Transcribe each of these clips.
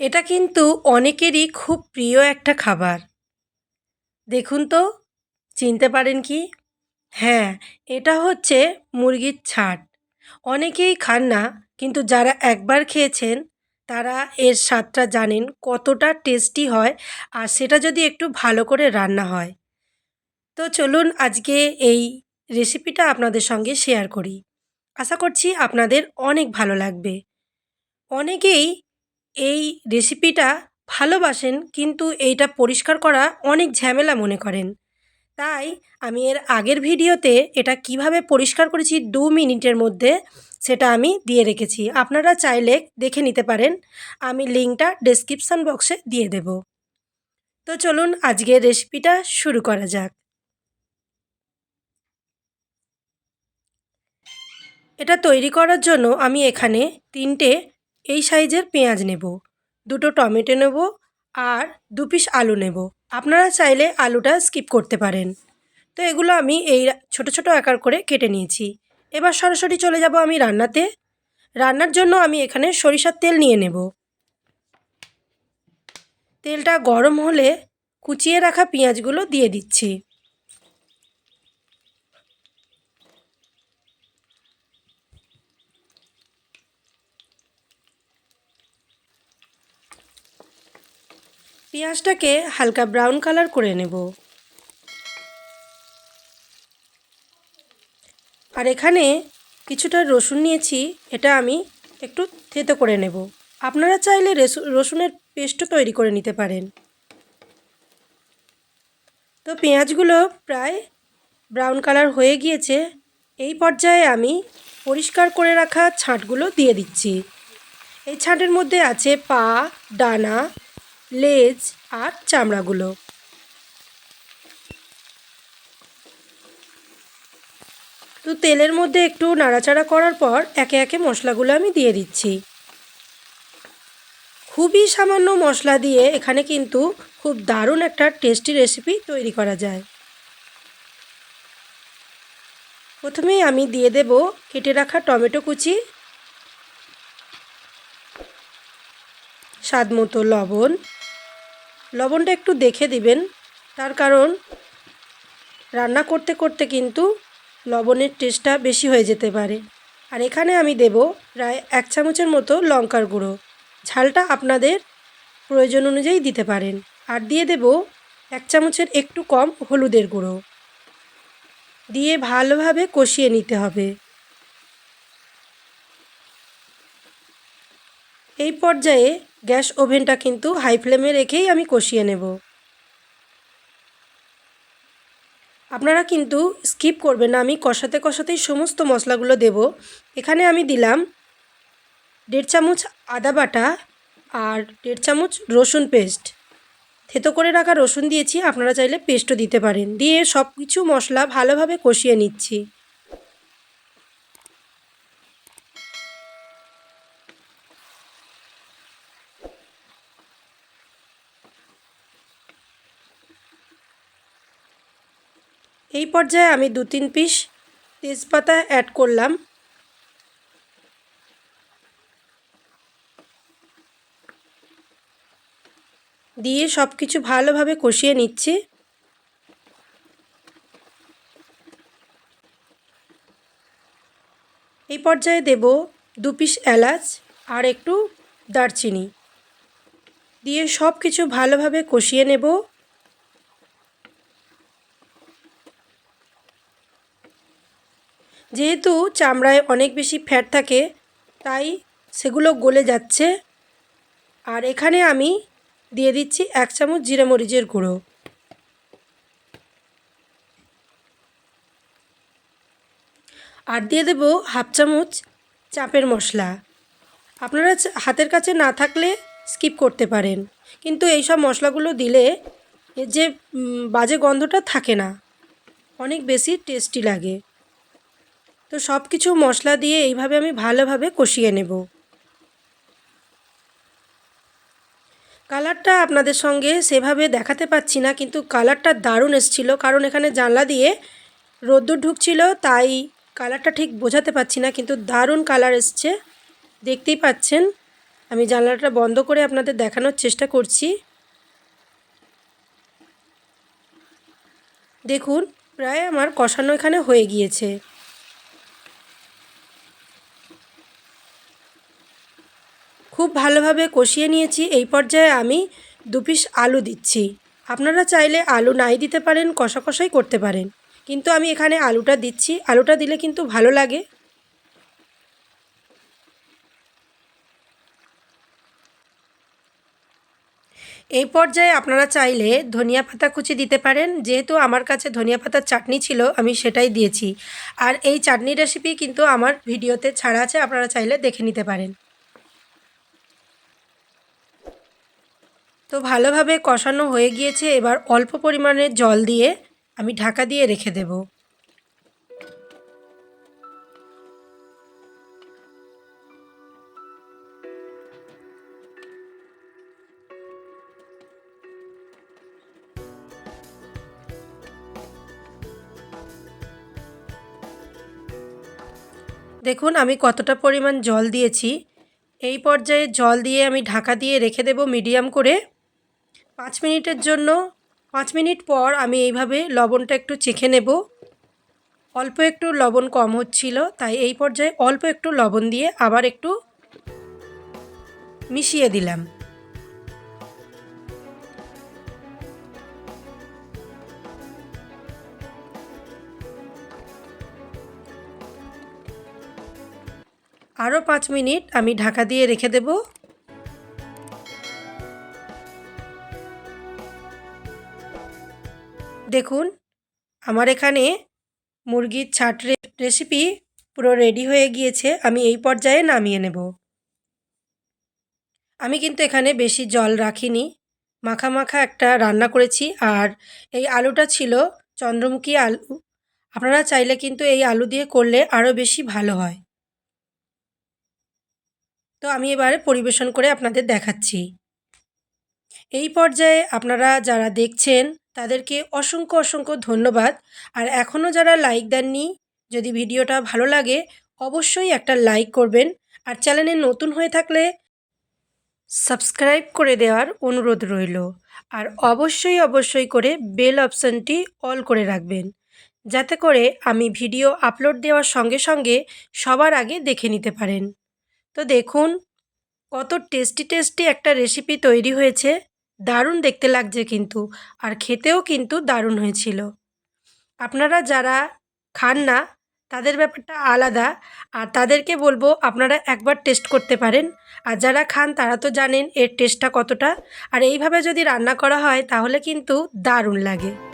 এটা কিন্তু অনেকেরই খুব প্রিয় একটা খাবার। দেখুন তো, চিনতে পারেন কি? হ্যাঁ এটা হচ্ছে মুরগির ছাট। অনেকেই খান না, কিন্তু যারা একবার খেয়েছেন, তারা এর স্বাদটা জানেন কতটা টেস্টি হয় আর সেটা যদি একটু ভালো করে রান্না হয়। তো চলুন আজকে এই রেসিপিটা আপনাদের সঙ্গে শেয়ার করি। আশা করছি আপনাদের অনেক ভালো লাগবে। অনেকেই এই রেসিপিটা ভালোবাসেন, কিন্তু এইটা পরিষ্কার করা অনেক ঝামেলা মনে করেন। তাই আমি এর আগের ভিডিওতে এটা কীভাবে পরিষ্কার করেছি দু মিনিটের মধ্যে, সেটা আমি দিয়ে রেখেছি। আপনারা চাইলে দেখে নিতে পারেন। আমি লিঙ্কটা ডেসক্রিপশান বক্সে দিয়ে দেব। তো চলুন আজকের রেসিপিটা শুরু করা যাক। এটা তৈরি করার জন্য আমি এখানে তিনটে এই সাইজের পেঁয়াজ নেব, দুটো টমেটো নেব আর দু পিস আলু নেব। আপনারা চাইলে আলুটা স্কিপ করতে পারেন। তো এগুলো আমি এই ছোট ছোট আকার করে কেটে নিয়েছি। এবার সরাসরি চলে যাব আমি রান্নাতে। রান্নার জন্য আমি এখানে সরিষার তেল নিয়ে নেব। তেলটা গরম হলে কুচিয়ে রাখা পেঁয়াজগুলো দিয়ে দিচ্ছি। পেঁয়াজটাকে হালকা ব্রাউন কালার করে নেব। আর এখানে কিছুটা রসুন নিয়েছি, এটা আমি একটু থেতো করে নেব। আপনারা চাইলে রসুনের পেস্টও তৈরি করে নিতে পারেন। তো পেঁয়াজগুলো প্রায় ব্রাউন কালার হয়ে গিয়েছে। এই পর্যায়ে আমি পরিষ্কার করে রাখা ছাঁটগুলো দিয়ে দিচ্ছি। এই ছাঁটের মধ্যে আছে পা, ডানা লেজ আর চামড়াগুলো। তো তেলের মধ্যে একটু নাড়াচাড়া করার পর একে একে মশলাগুলো আমি দিয়ে দিচ্ছি। খুবই সামান্য মশলা দিয়ে এখানে কিন্তু খুব দারুণ একটা টেস্টি রেসিপি তৈরি করা যায়। প্রথমেই আমি দিয়ে দেব কেটে রাখা টমেটো কুচি স্বাদ মতো লবণ লবণটা একটু দেখে দিবেন। তার কারণ রান্না করতে করতে কিন্তু লবণের টেস্টটা বেশি হয়ে যেতে পারে। আর এখানে আমি দেব প্রায় এক চামচের মতো লঙ্কার গুঁড়ো। ঝালটা আপনাদের প্রয়োজন অনুযায়ী দিতে পারেন। আর দিয়ে দেব এক চামচের একটু কম হলুদের গুঁড়ো। দিয়ে ভালোভাবে কষিয়ে নিতে হবে। এই পর্যায়ে গ্যাস ওভেনটা কিন্তু হাই ফ্লেমে রেখেই আমি কষিয়ে নেব। আপনারা কিন্তু স্কিপ করবেন না, আমি কষাতে কষাতেই সমস্ত মশলাগুলো দেব। এখানে আমি দিলাম দেড় চামচ আদা বাটা আর দেড় চামচ রসুন পেস্ট। থেতো করে রাখা রসুন দিয়েছি, আপনারা চাইলে পেস্টও দিতে পারেন। দিয়ে সব কিছু মশলা ভালোভাবে কষিয়ে নিচ্ছি। এই পর্যায়ে আমি দু তিন পিস তেজপাতা অ্যাড করলাম। দিয়ে সব কিছু ভালোভাবে কষিয়ে নিচ্ছি। এই পর্যায়ে দেব দু পিস এলাচ আর একটু দারচিনি। দিয়ে সব কিছু ভালোভাবে কষিয়ে নেব। যেহেতু চামড়ায় অনেক বেশি ফ্যাট থাকে, তাই সেগুলো গলে যাচ্ছে। আর এখানে আমি দিয়ে দিচ্ছি এক চামচ জিরে মরিচের গুঁড়ো। আর দিয়ে দেব হাফ চামচ চাপের মশলা। আপনারা হাতের কাছে না থাকলে স্কিপ করতে পারেন। কিন্তু এই সব মশলাগুলো দিলে যে বাজে গন্ধটা থাকে না, অনেক বেশি টেস্টি লাগে। তো সব কিছু মশলা দিয়ে এইভাবে আমি ভালোভাবে কষিয়ে নেব। কালারটা আপনাদের সঙ্গে সেভাবে দেখাতে পাচ্ছি না, কিন্তু কালারটা দারুণ এসেছিল, কারণ এখানে জানলা দিয়ে রোদ্দুর ঢুকছিল, তাই কালারটা ঠিক বোঝাতে পাচ্ছি না, কিন্তু দারুণ কালার এসছে, দেখতেই পাচ্ছেন। আমি জানলাটা বন্ধ করে আপনাদের দেখানোর চেষ্টা করছি। দেখুন, প্রায় আমার কষানো এখানে হয়ে গিয়েছে খুব ভালোভাবে কষিয়ে নিয়েছি, এই পর্যায়ে আমি দু পিস আলু দিচ্ছি। আপনারা চাইলে আলু নাই দিতে পারেন কষা কষাই করতে পারেন। কিন্তু আমি এখানে আলুটা দিচ্ছি, আলুটা দিলে কিন্তু ভালো লাগে। এই পর্যায়ে আপনারা চাইলে ধনিয়া পাতা কুচি দিতে পারেন, যেহেতু আমার কাছে ধনিয়া পাতার চাটনি ছিল, আমি সেটাই দিয়েছি। আর এই চাটনি রেসিপি কিন্তু আমার ভিডিওতে ছাড়া আছে, আপনারা চাইলে দেখে নিতে পারেন। তো ভালোভাবে কষানো হয়ে গিয়েছে, এবার অল্প পরিমাণে জল দিয়ে আমি ঢাকা দিয়ে রেখে দেব। দেখুন, আমি কতটা পরিমাণ জল দিয়েছি। এই পর্যায়ে জল দিয়ে আমি ঢাকা দিয়ে রেখে দেব মিডিয়াম করে। পাঁচ মিনিটের জন্য, পাঁচ মিনিট পর আমি এইভাবে লবণটা একটু চেখে নেব। অল্প একটু লবণ কম হচ্ছিল, তাই এই পর্যায়ে অল্প একটু লবণ দিয়ে আবার একটু মিশিয়ে দিলাম। আরও পাঁচ মিনিট আমি ঢাকা দিয়ে রেখে দেব। দেখুন, আমার এখানে মুরগির ছাট রেসিপি পুরো রেডি হয়ে গিয়েছে, আমি এই পর্যায়ে নামিয়ে নেব। আমি কিন্তু এখানে বেশি জল রাখিনি, মাখা মাখা একটা রান্না করেছি, আর এই আলুটা ছিল চন্দ্রমুখী আলু। আপনারা চাইলে কিন্তু এই আলু দিয়ে করলে আরও বেশি ভালো হয়। তো আমি এবারে পরিবেশন করে আপনাদের দেখাচ্ছি। এই পর্যায়ে আপনারা যারা দেখছেন তাদেরকে অসংখ্য অসংখ্য ধন্যবাদ। আর এখনও যারা লাইক দেননি, যদি ভিডিওটা ভালো লাগে, অবশ্যই একটা লাইক করবেন। আর চ্যানেলে নতুন হয়ে থাকলে সাবস্ক্রাইব করে দেওয়ার অনুরোধ রইল। আর অবশ্যই অবশ্যই করে বেল অপশানটি অল করে রাখবেন। যাতে করে আমি ভিডিও আপলোড দেওয়ার সঙ্গে সঙ্গে সবার আগে দেখে নিতে পারেন। তো দেখুন, কত টেস্টি টেস্টি একটা রেসিপি তৈরি হয়েছে। দারুণ দেখতে লাগছে কিন্তু, আর খেতেও কিন্তু দারুণ হয়েছিল। আপনারা যারা খান না, তাদের ব্যাপারটা আলাদা, আর তাদেরকে বলব আপনারা একবার টেস্ট করতে পারেন। আর যারা খান, তারা তো জানেন এর টেস্টটা কতটা। আর এইভাবে যদি রান্না করা হয়, তাহলে কিন্তু দারুণ লাগে।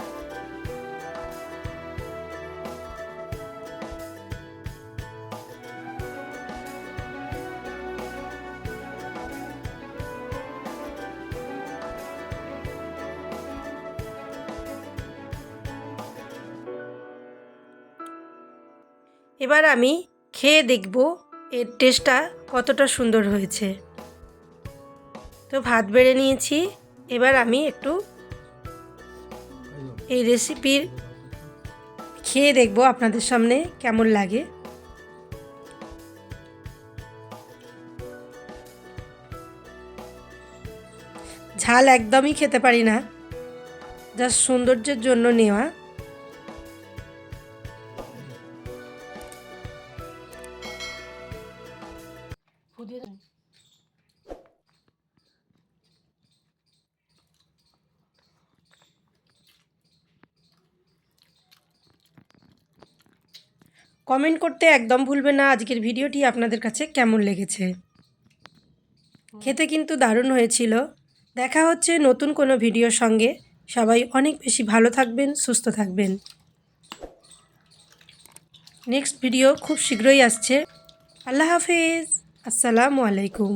এবার আমি খেয়ে দেখব এর টেস্টটা কতটা সুন্দর হয়েছে। তো ভাত বেড়ে নিয়েছি, এবার আমি একটু এই রেসিপির খেয়ে দেখব আপনাদের সামনে কেমন লাগে। ঝাল একদমই খেতে পারি না। জাস্ট সৌন্দর্যের জন্য নেওয়া। কমেন্ট করতে একদম ভুলবেন না, আজকের ভিডিওটি আপনাদের কাছে কেমন লেগেছে? খেতে কিন্তু দারুণ হয়েছিল। দেখা হচ্ছে নতুন কোনো ভিডিওর সঙ্গে। সবাই অনেক বেশি ভালো থাকবেন, সুস্থ থাকবেন। নেক্সট ভিডিও খুব শীঘ্রই আসছে। আল্লাহ হাফিজ। আসসালামু আলাইকুম।